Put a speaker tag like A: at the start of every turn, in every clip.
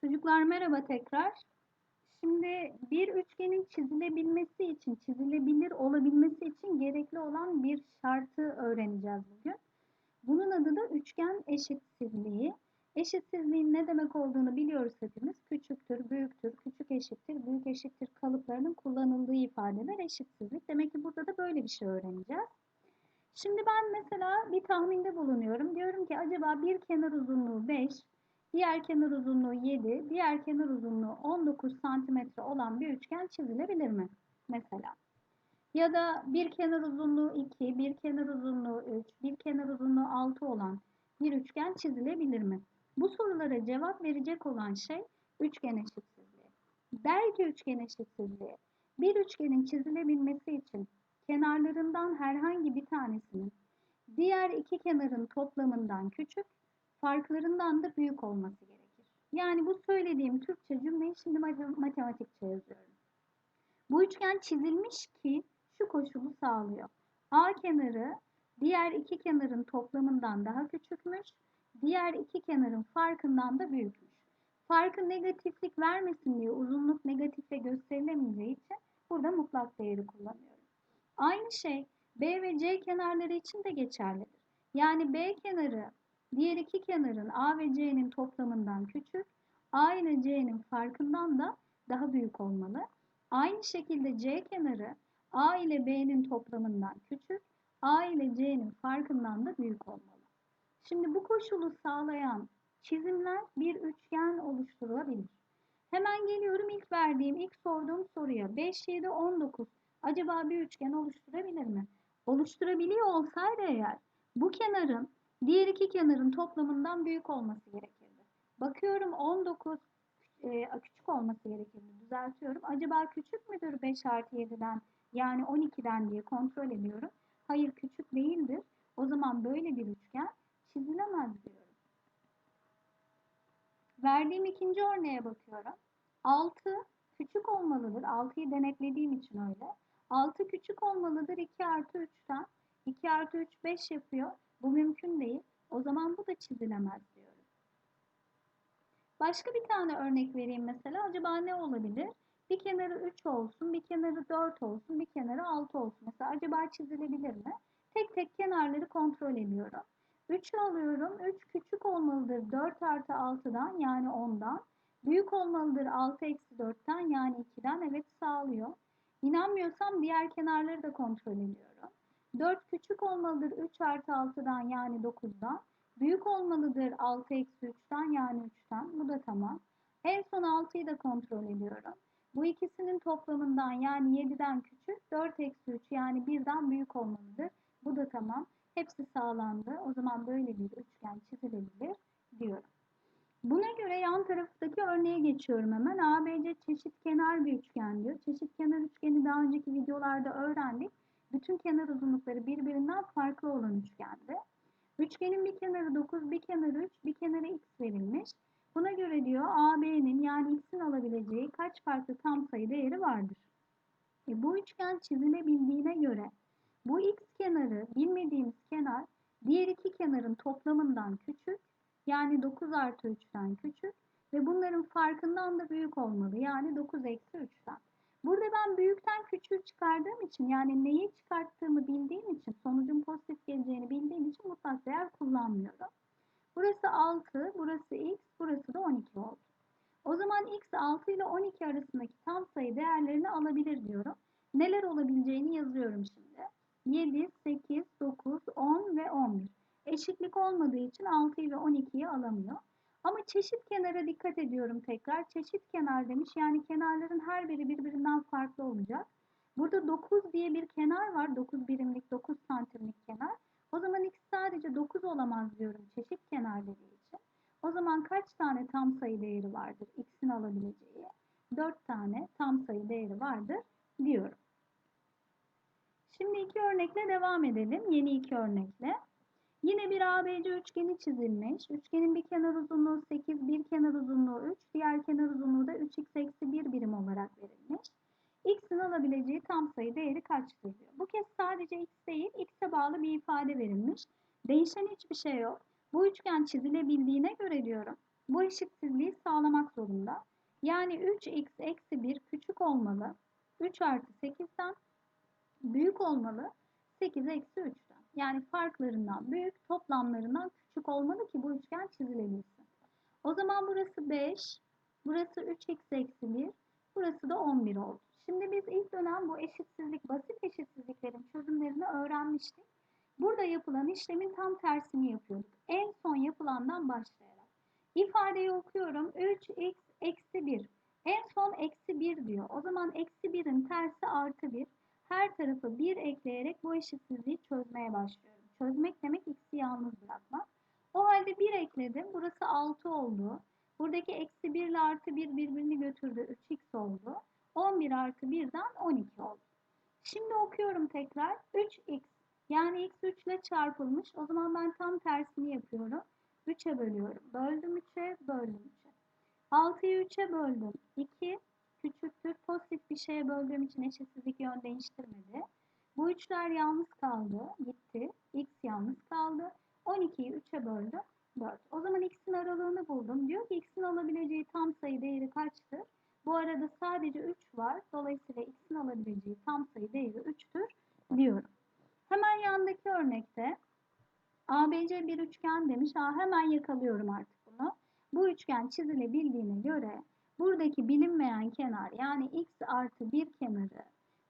A: Çocuklar merhaba tekrar. Şimdi bir üçgenin çizilebilmesi için, çizilebilir olabilmesi için gerekli olan bir şartı öğreneceğiz bugün. Bunun adı da üçgen eşitsizliği. Eşitsizliğin ne demek olduğunu biliyoruz hepimiz. Küçüktür, büyüktür, küçük eşittir, büyük eşittir kalıplarının kullanıldığı ifadeler eşitsizlik. Demek ki burada da böyle bir şey öğreneceğiz. Şimdi ben mesela bir tahminde bulunuyorum. Diyorum ki acaba bir kenar uzunluğu 5, diğer kenar uzunluğu 7, diğer kenar uzunluğu 19 santimetre olan bir üçgen çizilebilir mi? Mesela. Ya da bir kenar uzunluğu 2, bir kenar uzunluğu 3, bir kenar uzunluğu 6 olan bir üçgen çizilebilir mi? Bu sorulara cevap verecek olan şey üçgen eşitsizliği. Der ki üçgen eşitsizliği, bir üçgenin çizilebilmesi için kenarlarından herhangi bir tanesinin diğer iki kenarın toplamından küçük, farklarından da büyük olması gerekir. Yani bu söylediğim Türkçe cümleyi şimdi matematikçe yazıyorum. Bu üçgen çizilmiş ki şu koşulu sağlıyor. A kenarı diğer iki kenarın toplamından daha küçükmüş, diğer iki kenarın farkından da büyükmüş. Farkı negatiflik vermesin diye uzunluk negatifle gösterilemeyeceği için burada mutlak değeri kullanıyorum. Aynı şey B ve C kenarları için de geçerlidir. Yani B kenarı diğer iki kenarın A ve C'nin toplamından küçük, A ile C'nin farkından da daha büyük olmalı. Aynı şekilde C kenarı A ile B'nin toplamından küçük, A ile C'nin farkından da büyük olmalı. Şimdi bu koşulu sağlayan çizimler bir üçgen oluşturulabilir. Hemen geliyorum ilk verdiğim, ilk sorduğum soruya. 5, 7, 19 acaba bir üçgen oluşturabilir mi? Oluşturabiliyor olsaydı eğer bu kenarın diğer iki kenarın toplamından büyük olması gerekirdi. Bakıyorum 19 e, küçük olması gerekirdi. Düzeltiyorum. Acaba küçük müdür 5 artı 7'den yani 12'den diye kontrol ediyorum. Hayır küçük değildir. O zaman böyle bir üçgen çizilemez diyorum. Verdiğim ikinci örneğe bakıyorum. 6 küçük olmalıdır. 6'yı denetlediğim için öyle. 6 küçük olmalıdır 2 artı 3'ten. 2 artı 3 5 yapıyor. Bu mümkün değil. O zaman bu da çizilemez diyorum. Başka bir tane örnek vereyim mesela. Acaba ne olabilir? Bir kenarı 3 olsun, bir kenarı 4 olsun, bir kenarı 6 olsun. Mesela acaba çizilebilir mi? Tek tek kenarları kontrol ediyorum. 3'ü alıyorum. 3 küçük olmalıdır 4 artı 6'dan yani 10'dan. Büyük olmalıdır 6 eksi 4'ten yani 2'den. Evet sağlıyor. İnanmıyorsam diğer kenarları da kontrol ediyorum. 4 küçük olmalıdır 3 artı 6'dan yani 9'dan. Büyük olmalıdır 6 eksi 3'ten yani 3'ten. Bu da tamam. En son 6'yı da kontrol ediyorum. Bu ikisinin toplamından yani 7'den küçük 4 eksi 3 yani 1'den büyük olmalıdır. Bu da tamam. Hepsi sağlandı. O zaman böyle bir üçgen çizilebilir diyorum. Buna göre yan taraftaki örneğe geçiyorum hemen. ABC çeşit kenar bir üçgen diyor. Çeşit kenar üçgeni daha önceki videolarda öğrendik. Bütün kenar uzunlukları birbirinden farklı olan üçgende. Üçgenin bir kenarı 9, bir kenarı 3, bir kenarı x verilmiş. Buna göre diyor AB'nin yani x'in alabileceği kaç farklı tam sayı değeri vardır? E, bu üçgen çizilebildiğine göre bu x kenarı bilmediğimiz kenar diğer iki kenarın toplamından küçük yani 9 artı 3'ten küçük ve bunların farkından da büyük olmalı yani 9 eksi 3'ten. Burada ben büyükten küçüğü çıkardığım için yani neyi çıkarttığımı bildiğim için sonucun pozitif geleceğini bildiğim için mutlak değer kullanmıyorum. Burası 6, burası x, burası da 12 oldu. O zaman x 6 ile 12 arasındaki tam sayı değerlerini alabilir diyorum. Neler olabileceğini yazıyorum şimdi. 7, 8, 9, 10 ve 11. Eşitlik olmadığı için 6'yı ve 12'yi alamıyor. Ama çeşit kenara dikkat ediyorum tekrar. Çeşit kenar demiş. Yani kenarların her biri birbirinden farklı olacak. Burada 9 diye bir kenar var. 9 birimlik, 9 santimlik kenar. O zaman x sadece 9 olamaz diyorum çeşit kenar dediği için. O zaman kaç tane tam sayı değeri vardır x'in alabileceği? 4 tane tam sayı değeri vardır diyorum. Şimdi iki örnekle devam edelim. Yeni iki örnekle. Yine bir ABC üçgeni çizilmiş. Üçgenin bir kenar uzunluğu 8, bir kenar uzunluğu 3, diğer kenar uzunluğu da 3x eksi 1 birim olarak verilmiş. X'in alabileceği tam sayı değeri kaçtır diyor. Bu kez sadece x değil, x'e bağlı bir ifade verilmiş. Değişen hiçbir şey yok. Bu üçgen çizilebildiğine göre diyorum. Bu eşitsizliği sağlamak zorunda. Yani 3x eksi 1 küçük olmalı. 3 artı 8'den büyük olmalı. 8 eksi 3'ten. Yani farklarından büyük, toplamlarından küçük olmalı ki bu üçgen çizilebilsin. O zaman burası 5, burası 3x eksi 1, burası da 11 oldu. Şimdi biz ilk dönem bu eşitsizlik, basit eşitsizliklerin çözümlerini öğrenmiştik. Burada yapılan işlemin tam tersini yapıyorduk. En son yapılandan başlayarak. İfadeyi okuyorum. 3x eksi 1. En son eksi 1 diyor. O zaman eksi 1'in tersi artı 1. Her tarafı 1 ekleyerek bu eşitsizliği çözmeye başlıyorum. Çözmek demek x'i yalnız bırakmak. O halde 1 ekledim. Burası 6 oldu. Buradaki eksi 1 ile artı 1 birbirini götürdü. 3x oldu. 11 artı 1'den 12 oldu. Şimdi okuyorum tekrar. 3x yani x 3 ile çarpılmış. O zaman ben tam tersini yapıyorum. 3'e bölüyorum. Böldüm 3'e, böldüm 3'e. 6'yı 3'e böldüm. 2 küçüktür. Pozitif bir şeye böldüğüm için eşitsizlik yön değiştirmedi. Bu üçler yalnız kaldı. Gitti. X yalnız kaldı. 12'yi 3'e böldüm. 4. O zaman x'in aralığını buldum. Diyor ki x'in alabileceği tam sayı değeri kaçtır? Bu arada sadece 3 var. Dolayısıyla x'in alabileceği tam sayı değeri 3'tür diyorum. Hemen yandaki örnekte ABC bir üçgen demiş. Aa, hemen yakalıyorum artık bunu. Bu üçgen çizilebildiğine göre buradaki bilinmeyen kenar yani x artı 1 kenarı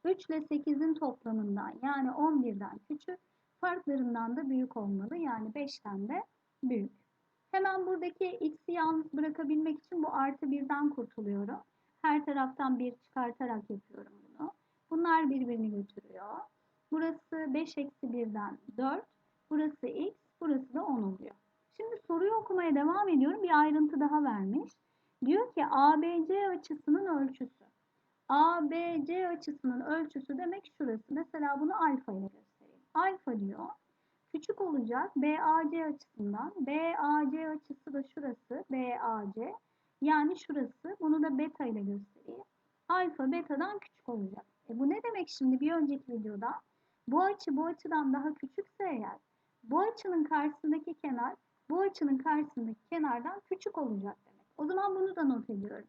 A: 3 ile 8'in toplamından yani 11'den küçük farklarından da büyük olmalı. Yani 5'ten de büyük. Hemen buradaki x'i yalnız bırakabilmek için bu artı 1'den kurtuluyorum. Her taraftan 1 çıkartarak yapıyorum bunu. Bunlar birbirini götürüyor. Burası 5 eksi 1'den 4. Burası x. Burası da 10 oluyor. Şimdi soruyu okumaya devam ediyorum. Bir ayrıntı daha vermiş. Diyor ki ABC açısının ölçüsü. ABC açısının ölçüsü demek şurası. Mesela bunu alfa ile göstereyim. Alfa diyor. Küçük olacak BAC açısından. BAC açısı da şurası. BAC. Yani şurası. Bunu da beta ile göstereyim. Alfa betadan küçük olacak. E bu ne demek şimdi bir önceki videoda? Bu açı bu açıdan daha küçükse eğer bu açının karşısındaki kenar bu açının karşısındaki kenardan küçük olacak. O zaman bunu da not ediyorum.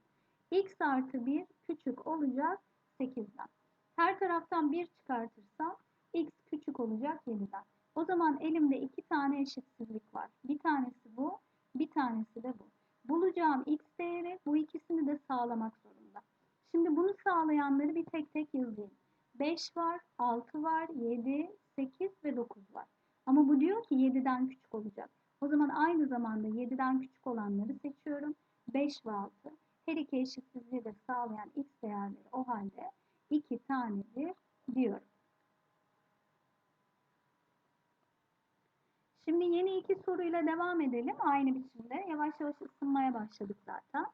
A: x artı 1 küçük olacak 8'den. Her taraftan 1 çıkartırsam x küçük olacak 7'den. O zaman elimde iki tane eşitsizlik var. Bir tanesi bu, bir tanesi de bu. Bulacağım x değeri bu ikisini de sağlamak zorunda. Şimdi bunu sağlayanları bir tek tek yazayım. 5 var, 6 var, 7, 8 ve 9 var. Ama bu diyor ki 7'den küçük olacak. O zaman aynı zamanda 7'den küçük olanları seçiyorum. 5 ve 6. Her iki eşitsizliği de sağlayan x değerleri o halde 2 tanedir diyorum. Şimdi yeni iki soruyla devam edelim. Aynı biçimde. Yavaş yavaş ısınmaya başladık zaten.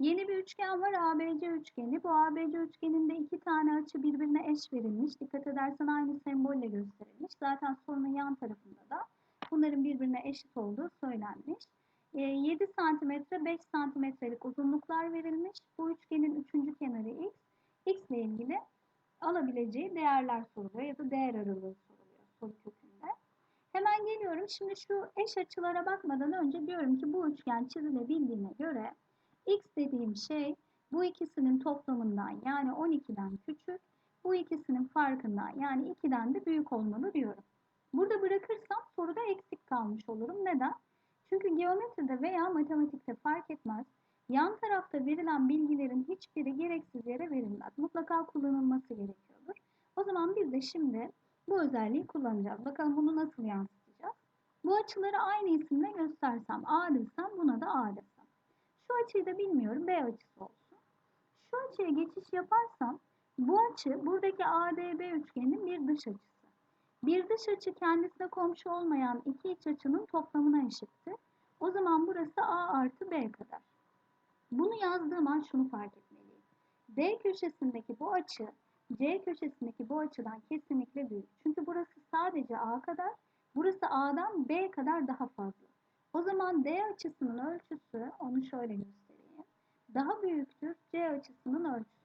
A: Yeni bir üçgen var ABC üçgeni. Bu ABC üçgeninde iki tane açı birbirine eş verilmiş. Dikkat edersen aynı sembolle gösterilmiş. Zaten sorunun yan tarafında da bunların birbirine eşit olduğu söylenmiş. 7 cm 5 santimetrelik uzunluklar verilmiş. Bu üçgenin üçüncü kenarı x. x ile ilgili alabileceği değerler soruluyor ya da değer aralığı soruluyor soru kökünde. Hemen geliyorum. Şimdi şu eş açılara bakmadan önce diyorum ki bu üçgen çizilebildiğine göre x dediğim şey bu ikisinin toplamından yani 12'den küçük, bu ikisinin farkından yani 2'den de büyük olmalı diyorum. Burada bırakırsam soruda eksik kalmış olurum. Neden? Çünkü geometride veya matematikte fark etmez. Yan tarafta verilen bilgilerin hiçbiri gereksiz yere verilmez. Mutlaka kullanılması gerekiyordur. O zaman biz de şimdi bu özelliği kullanacağız. Bakalım bunu nasıl yansıtacağız? Bu açıları aynı isimle göstersem, A desem buna da A desem. Şu açıyı da bilmiyorum, B açısı olsun. Şu açıya geçiş yaparsam, bu açı buradaki ADB üçgeninin bir dış açısı. Bir dış açı kendisine komşu olmayan iki iç açının toplamına eşittir. O zaman burası A artı B kadar. Bunu yazdığım an şunu fark etmeliyim. D köşesindeki bu açı C köşesindeki bu açıdan kesinlikle büyük. Çünkü burası sadece A kadar, burası A'dan B kadar daha fazla. O zaman D açısının ölçüsü, onu şöyle göstereyim, daha büyüktür C açısının ölçüsünden.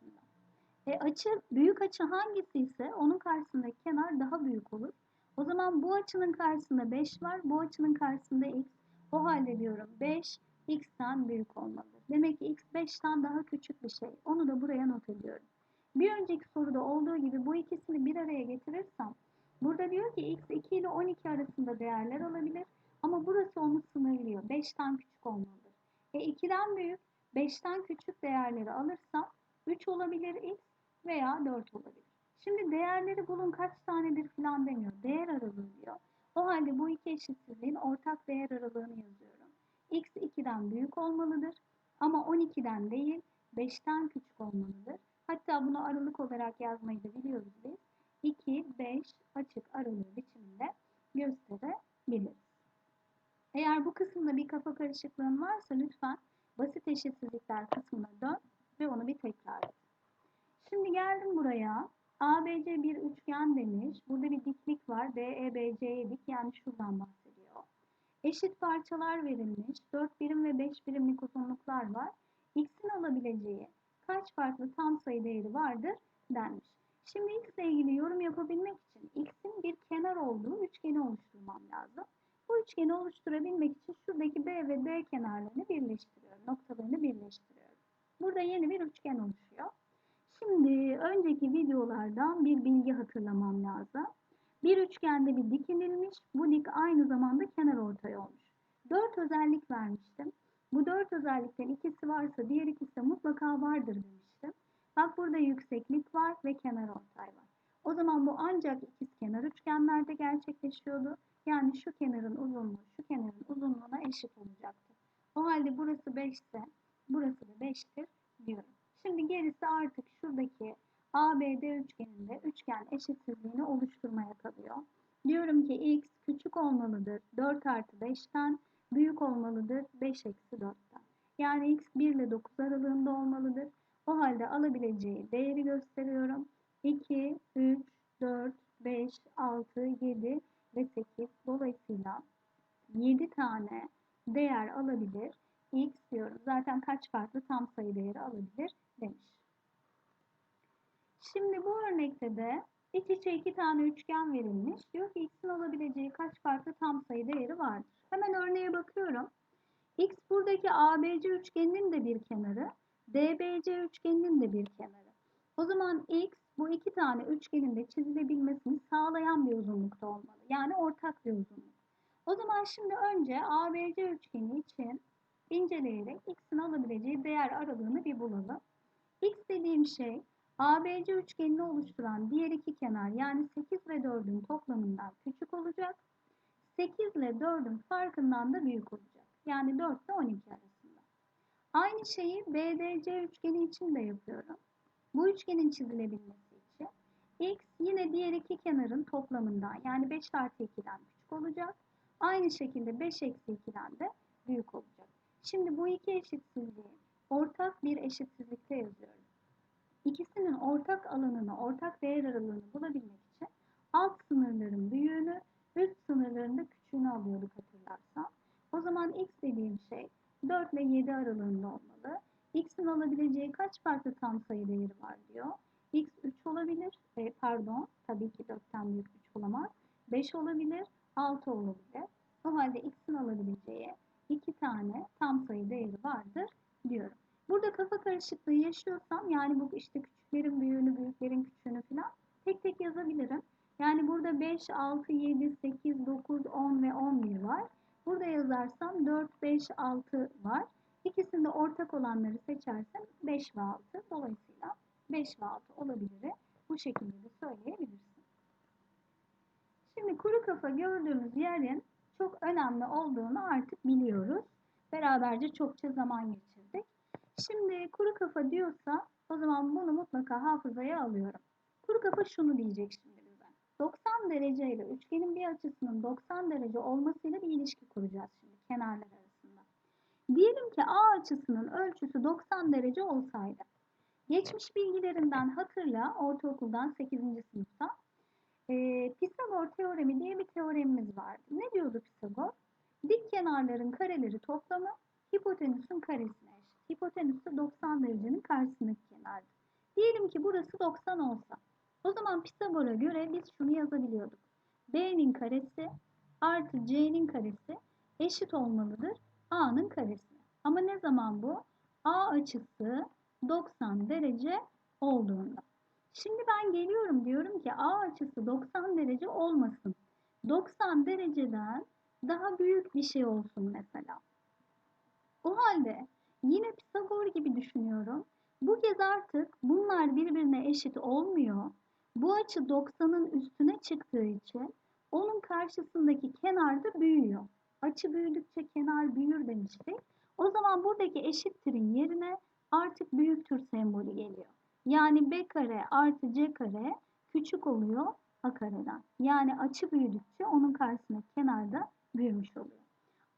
A: E açı, büyük açı hangisi ise onun karşısındaki kenar daha büyük olur. O zaman bu açının karşısında 5 var, bu açının karşısında x. O halde diyorum 5 x'ten büyük olmalıdır. Demek ki x 5'ten daha küçük bir şey. Onu da buraya not ediyorum. Bir önceki soruda olduğu gibi bu ikisini bir araya getirirsem burada diyor ki x 2 ile 12 arasında değerler alabilir ama burası onu sınırlıyor. 5'ten küçük olmalıdır. E 2'den büyük 5'ten küçük değerleri alırsam 3 olabilir x veya 4 olabilir. Şimdi değerleri bulun kaç tanedir falan demiyor. Değer aralığı diyor. O halde bu iki eşitsizliğin ortak değer aralığını yazıyorum. x 2'den büyük olmalıdır ama 12'den değil 5'ten küçük olmalıdır. Hatta bunu aralık olarak yazmayı da biliyoruz biz. 2, 5 açık aralığı biçiminde gösterebiliriz. Eğer bu kısımda bir kafa karışıklığın varsa lütfen basit eşitsizlikler kısmına dön ve onu bir tekrar et. Şimdi geldim buraya. ABC bir üçgen demiş. Burada bir diklik var. DEBC'ye dik. Yani şuradan bahsediyor. Eşit parçalar verilmiş. 4 birim ve 5 birimlik uzunluklar var. X'in alabileceği kaç farklı tam sayı değeri vardır denmiş. Şimdi X ile ilgili yorum yapabilmek için X'in bir kenar olduğu üçgeni oluşturmam lazım. Bu üçgeni oluşturabilmek için şuradaki B ve D kenarlarını birleştiriyorum. Noktalarını birleştiriyorum. Burada yeni bir üçgen oluşuyor. Şimdi önceki videolardan bir bilgi hatırlamam lazım. Bir üçgende bir dik inilmiş. Bu dik aynı zamanda kenar ortay olmuş. Dört özellik vermiştim. Bu dört özellikten ikisi varsa diğer ikisi de mutlaka vardır demiştim. Bak burada yükseklik var ve kenar ortay var. O zaman bu ancak ikizkenar üçgenlerde gerçekleşiyordu. Yani şu kenarın uzunluğu şu kenarın uzunluğuna eşit olacaktı. O halde burası 5 ise burası da 5'tir diyorum. Şimdi gerisi artık şuradaki ABD üçgeninde üçgen eşitsizliğini oluşturmaya kalıyor. Diyorum ki x küçük olmalıdır 4 artı 5'ten, büyük olmalıdır 5 eksi 4'ten. Yani x 1 ile 9 aralığında olmalıdır. O halde alabileceği değeri gösteriyorum. 2, 3, 4, 5, 6, 7 ve 8. Dolayısıyla 7 tane değer alabilir. X diyorum. Zaten kaç farklı tam sayı değeri alabilir demiş. Şimdi bu örnekte de iç içe iki tane üçgen verilmiş. Diyor ki x'in alabileceği kaç farklı tam sayı değeri vardır. Hemen örneğe bakıyorum. x buradaki ABC üçgeninin de bir kenarı, DBC üçgeninin de bir kenarı. O zaman x bu iki tane üçgenin de çizilebilmesini sağlayan bir uzunlukta olmalı. Yani ortak bir uzunluk. O zaman şimdi önce ABC üçgeni için inceleyerek x'in alabileceği değer aralığını bir bulalım. x dediğim şey ABC üçgenini oluşturan diğer iki kenar yani 8 ve 4'ün toplamından küçük olacak. 8 ile 4'ün farkından da büyük olacak. Yani 4 ile 12 arasında. Aynı şeyi BDC üçgeni için de yapıyorum. Bu üçgenin çizilebilmesi için x yine diğer iki kenarın toplamından yani 5 artı 2'den küçük olacak. Aynı şekilde 5 eksi 2'den de büyük olacak. Şimdi bu iki eşitsizliği ortak bir eşitsizlikte yazıyorum. İkisinin ortak alanını, ortak değer aralığını bulabilmek için alt sınırların büyüğünü, üst sınırların da küçüğünü alıyorduk hatırlarsam. O zaman x dediğim şey 4 ile 7 aralığında olmalı. x'in alabileceği kaç farklı tam sayı değeri var diyor. x 3 olabilir, e, pardon tabii ki 4'ten büyük 3 olamaz. 5 olabilir, 6 olabilir. O halde x'in alabileceği 2 tane tam sayı değeri vardır diyorum. Burada kafa karışıklığı yaşıyorsam yani bu işte küçüklerin büyüğünü, büyüklerin küçüğünü falan tek tek yazabilirim. Yani burada 5, 6, 7, 8, 9, 10 ve 11 var. Burada yazarsam 4, 5, 6 var. İkisinde ortak olanları seçersem 5 ve 6. Dolayısıyla 5 ve 6 olabilir. Bu şekilde de söyleyebilirsin. Şimdi kuru kafa gördüğümüz yerin çok önemli olduğunu artık biliyoruz. Beraberce çokça zaman geçirdik. Şimdi kuru kafa diyorsa o zaman bunu mutlaka hafızaya alıyorum. Kuru kafa şunu diyecek şimdi bize. 90 derece ile üçgenin bir açısının 90 derece olmasıyla bir ilişki kuracağız şimdi kenarlar arasında. Diyelim ki A açısının ölçüsü 90 derece olsaydı. Geçmiş bilgilerinden hatırla ortaokuldan 8. sınıfta. E, Pisagor teoremi diye bir teoremimiz vardı. Ne diyordu Pisagor? Dik kenarların kareleri toplamı hipotenüsün karesine eşit. Hipotenüs de 90 derecenin karşısındaki kenardı. Diyelim ki burası 90 olsa. O zaman Pisagor'a göre biz şunu yazabiliyorduk. B'nin karesi artı C'nin karesi eşit olmalıdır A'nın karesine. Ama ne zaman bu? A açısı 90 derece olduğunda. Şimdi ben geliyorum diyorum ki A açısı 90 derece olmasın. 90 dereceden daha büyük bir şey olsun mesela. O halde yine Pisagor gibi düşünüyorum. Bu kez artık bunlar birbirine eşit olmuyor. Bu açı 90'ın üstüne çıktığı için onun karşısındaki kenar da büyüyor. Açı büyüdükçe kenar büyür demiştik. O zaman buradaki eşittirin yerine artık büyüktür sembolü geliyor. Yani b kare artı c kare küçük oluyor a kareden. Yani açı büyüdükçe onun karşısındaki kenar da büyümüş oluyor.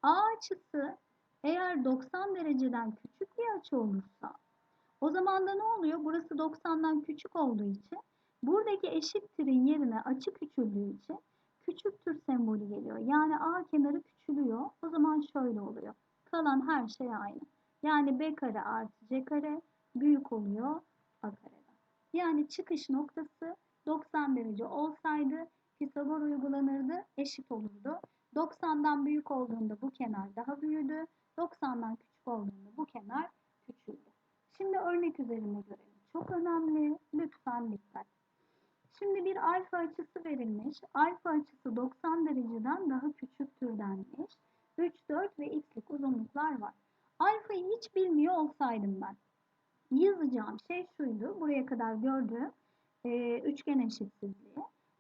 A: A açısı eğer 90 dereceden küçük bir açı olursa o zaman da ne oluyor? Burası 90'dan küçük olduğu için buradaki eşittirin yerine açı küçüldüğü için küçüktür sembolü geliyor. Yani A kenarı küçülüyor. O zaman şöyle oluyor. Kalan her şey aynı. Yani B kare artı C kare büyük oluyor A kareden. Yani çıkış noktası 90 derece olsaydı Pisagor uygulanırdı, eşit olurdu. 90'dan büyük olduğunda bu kenar daha büyüdü. 90'dan küçük olduğunda bu kenar küçüldü. Şimdi örnek üzerinde görelim. Çok önemli. Lütfen dikkat. Şimdi bir alfa açısı verilmiş. Alfa açısı 90 dereceden daha küçüktür denmiş. 3, 4 ve x'lik uzunluklar var. Alfayı hiç bilmiyor olsaydım ben. Yazacağım şey şuydu. Buraya kadar gördüğüm e, üçgen eşitsizliği.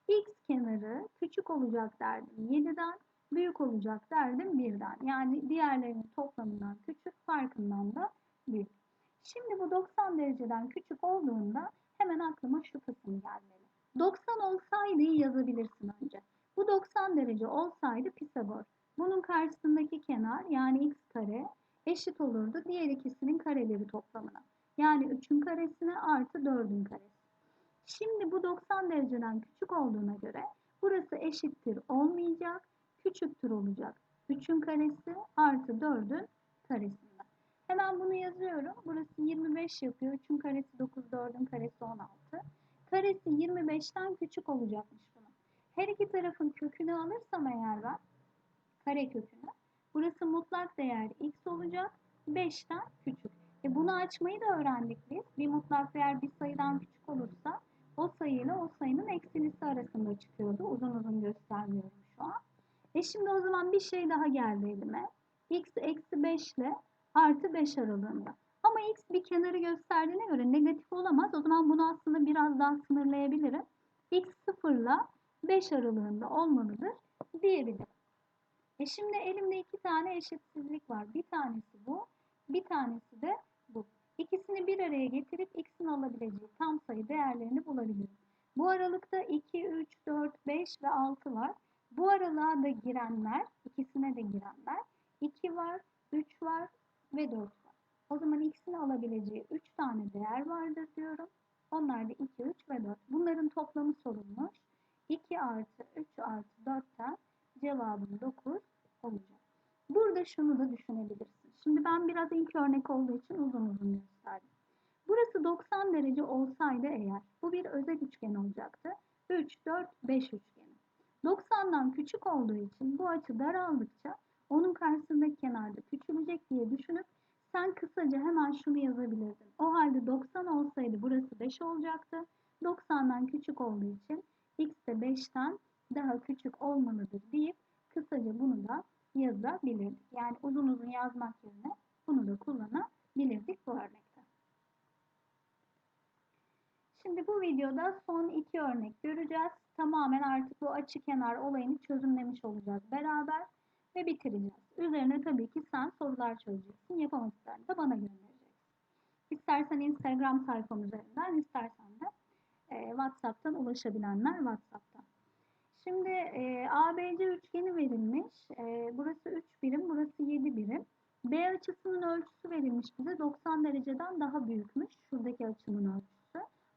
A: X kenarı küçük olacak derdim 7'den, büyük olacak derdim 1'den. Yani diğerlerinin toplamından küçük, farkından da büyük. Şimdi bu 90 dereceden küçük olduğunda hemen aklıma şu kısım gelmeli. 90 olsaydı yazabilirsin önce. Bu 90 derece olsaydı Pisagor. Bunun karşısındaki kenar yani x kare eşit olurdu diğer ikisinin kareleri toplamına. Yani 3'ün karesine artı 4'ün karesi. Şimdi bu 90 dereceden küçük olduğuna göre burası eşittir olmayacak, küçüktür olacak. 3'ün karesi artı 4'ün karesinden. Hemen bunu yazıyorum. Burası 25 yapıyor. 3'ün karesi 9, 4'ün karesi 16. Karesi 25'ten küçük olacakmış bunun. Her iki tarafın kökünü alırsam eğer ben, kare kökünü, burası mutlak değer x olacak. 5'ten küçük. E bunu açmayı da öğrendik biz. Bir mutlak değer bir sayıdan küçük olursa o sayıyla o sayının eksilisi arasında çıkıyordu. Uzun uzun göstermiyorum şu an. E şimdi o zaman bir şey daha geldi elime. x eksi 5 ile artı 5 aralığında. Ama x bir kenarı gösterdiğine göre negatif olamaz. O zaman bunu aslında biraz daha sınırlayabilirim. x 0 ile 5 aralığında olmalıdır diyebilirim. E şimdi elimde iki tane eşitsizlik var. Bir tanesi bu, bir tanesi de bu. İkisini bir araya getirip x'in alabileceği tam sayı değerlerini bulabilirim. Bu aralıkta 2, 3, 4, 5 ve 6 var. Bu aralığa da girenler, ikisine de girenler 2 var, 3 var ve 4 var. O zaman x'in alabileceği 3 tane değer vardır diyorum. Onlar da 2, 3 ve 4. Bunların toplamı sorulmuş. 2 artı 3 artı 4'ten cevabım 9 olacak. Burada şunu da düşünebilirsin. Şimdi ben biraz ilk örnek olduğu için uzun uzun gösterdim. Burası 90 derece olsaydı eğer bu bir özel üçgen olacaktı. 3, 4, 5 üçgeni. 90'dan küçük olduğu için bu açı daraldıkça onun karşısındaki kenarda küçülecek diye düşünüp sen kısaca hemen şunu yazabilirdin. O halde 90 olsaydı burası 5 olacaktı. 90'dan küçük olduğu için x de 5'ten daha küçük olmalıdır deyip kısaca bunu da yazabilirdik. Yani uzun uzun yazmak yerine bunu da kullanabilirdik bu örnekte. Şimdi bu videoda son iki örnek göreceğiz. Tamamen artık bu açı kenar olayını çözümlemiş olacağız beraber ve bitireceğiz. Üzerine tabii ki sen sorular çözeceksin. Yapamadıklarını da bana göndereceksin. İstersen Instagram sayfam üzerinden, istersen de e, WhatsApp'tan ulaşabilenler WhatsApp'tan. Şimdi e, ABC üçgeni verilmiş. E, burası 3 birim, burası 7 birim. B açısının ölçüsü verilmiş bize 90 dereceden daha büyükmüş. Şuradaki açının ölçüsü.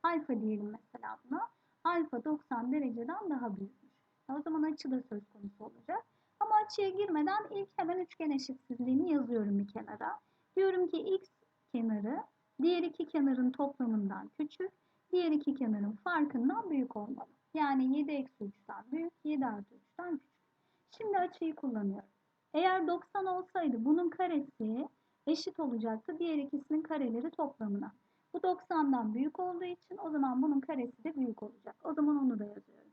A: Alfa diyelim mesela buna. Alfa 90 dereceden daha büyükmüş. O zaman açı da söz konusu olacak. Ama açıya girmeden ilk hemen üçgen eşitsizliğini yazıyorum bir kenara. Diyorum ki x kenarı diğer iki kenarın toplamından küçük, diğer iki kenarın farkından büyük olmalı. Yani 7 eksi 3'ten büyük, 7 artı 3'ten küçük. Şimdi açıyı kullanıyorum. Eğer 90 olsaydı bunun karesi eşit olacaktı diğer ikisinin kareleri toplamına. Bu 90'dan büyük olduğu için o zaman bunun karesi de büyük olacak. O zaman onu da yazıyorum.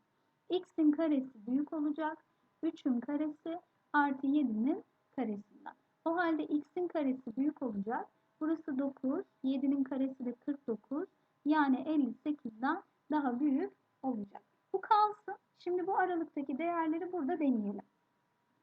A: x'in karesi büyük olacak. 3'ün karesi artı 7'nin karesinden. O halde x'in karesi büyük olacak. Burası 9, 7'nin karesi de 49. Yani 58'den daha büyük olacak. Bu kalsın. Şimdi bu aralıktaki değerleri burada deneyelim.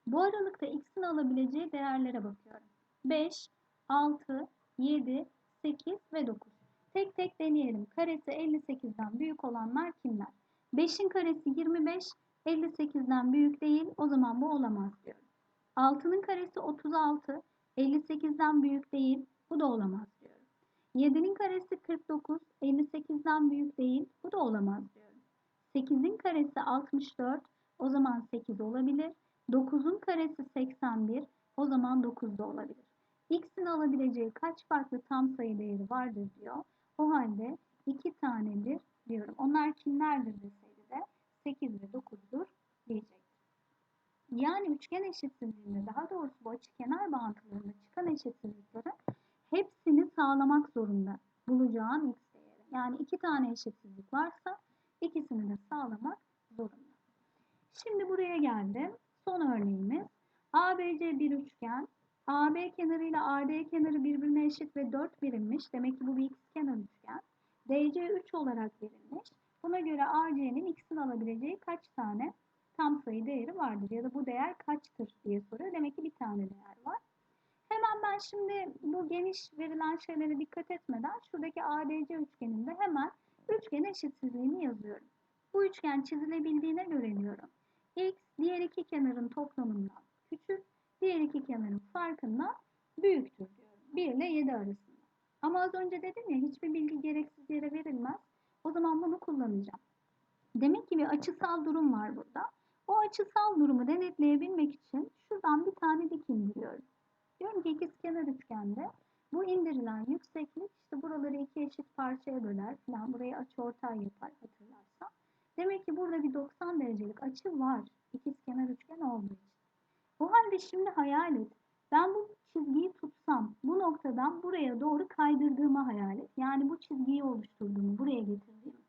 A: Bu aralıkta x'in alabileceği değerlere bakıyorum. 5, 6, 7, 8 ve 9. Tek tek deneyelim. Karesi 58'den büyük olanlar kimler? 5'in karesi 25, 58'den büyük değil. O zaman bu olamaz diyorum. 6'nın karesi 36, 58'den büyük değil. Bu da olamaz diyorum. 7'nin karesi 49, 58'den büyük değil. Bu da olamaz diyorum. 8'in karesi 64, o zaman 8 olabilir. 9'un karesi 81, o zaman 9 da olabilir. X'in alabileceği kaç farklı tam sayı değeri vardır diyor. O halde 2 tanedir diyorum. Onlar kimlerdir deseydi de 8 ve 9'dur diyecek. Yani üçgen eşitsizliğinde daha doğrusu bu açıkenar bağıntılarında çıkan eşitsizlikleri hepsini sağlamak zorunda bulacağın x değeri. Yani iki tane eşitsizlik varsa ikisini de sağlamak zorunda. Şimdi buraya geldim. Son örneğimiz. ABC bir üçgen. AB kenarı ile AD kenarı birbirine eşit ve 4 birimmiş. Demek ki bu bir ikizkenar üçgen. DC 3 olarak verilmiş. Buna göre AC'nin x'in alabileceği kaç tane tam sayı değeri vardır? Ya da bu değer kaçtır diye soruyor. Demek ki bir tane değer var. Hemen ben şimdi bu geniş verilen şeylere dikkat etmeden şuradaki ADC üçgeninde hemen üçgen eşitsizliğini yazıyorum. Bu üçgen çizilebildiğine göre diyorum. X diğer iki kenarın toplamından küçük, diğer iki kenarın farkından büyüktür diyorum. 1 ile 7 arasında. Ama az önce dedim ya hiçbir bilgi gereksiz yere verilmez. O zaman bunu kullanacağım. Demek ki bir açısal durum var burada. O açısal durumu denetleyebilmek için şuradan bir tane dik indiriyorum. Diyorum ki ikizkenar üçgende bu indirilen yükseklik işte buraları iki eşit parçaya böler falan burayı açıortay yapar hatırlarsan. Demek ki burada bir 90 derecelik açı var ikizkenar üçgen olduğu için. O halde şimdi hayal et. Ben bu çizgiyi tutsam bu noktadan buraya doğru kaydırdığımı hayal et. Yani bu çizgiyi oluşturduğumu buraya getirdiğimi.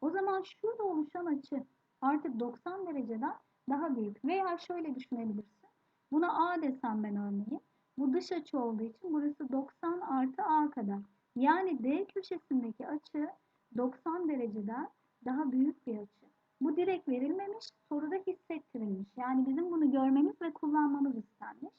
A: O zaman şurada oluşan açı artık 90 dereceden daha büyük. Veya şöyle düşünebilirsin. Buna A desem ben örneğin. Bu dış açı olduğu için burası 90 artı A kadar. Yani D köşesindeki açı 90 dereceden daha büyük bir açı. Bu direkt verilmemiş, soruda hissettirilmiş. Yani bizim bunu görmemiz ve kullanmamız istenmiş.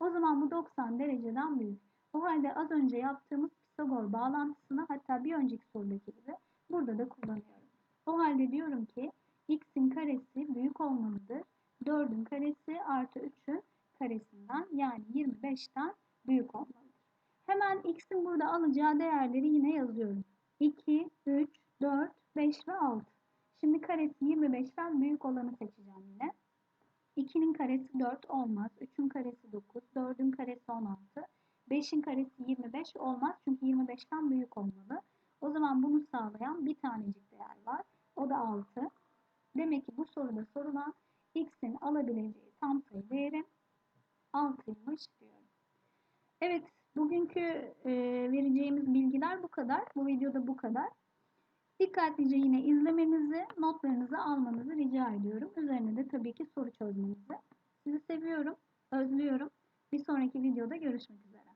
A: O zaman bu 90 dereceden büyük. O halde az önce yaptığımız Pisagor bağlantısını hatta bir önceki sorudaki gibi burada da kullanıyorum. O halde diyorum ki x'in karesi büyük olmalıdır. 4'ün karesi artı 3'ün karesinden yani 25'ten büyük olmalıdır. Hemen x'in burada alacağı değerleri yine yazıyorum. 2, 3, 4, 5 ve 6. Şimdi karesi 25'ten büyük olanı seçeceğim yine. 2'nin karesi 4 olmaz. 3'ün karesi 9. 4'ün karesi 16. 5'in karesi 25 olmaz. Çünkü 25'ten büyük olmalı. O zaman bunu sağlayan bir tanecik değer var. O da 6. Demek ki bu soruda sorulan x'in alabileceği tam sayı değeri 6'ymış diyorum. Evet, bugünkü vereceğimiz bilgiler bu kadar. Bu videoda bu kadar. Dikkatlice yine izlemenizi, notlarınızı almanızı rica ediyorum. Üzerine de tabii ki soru çözmenizi. Sizi seviyorum, özlüyorum. Bir sonraki videoda görüşmek üzere.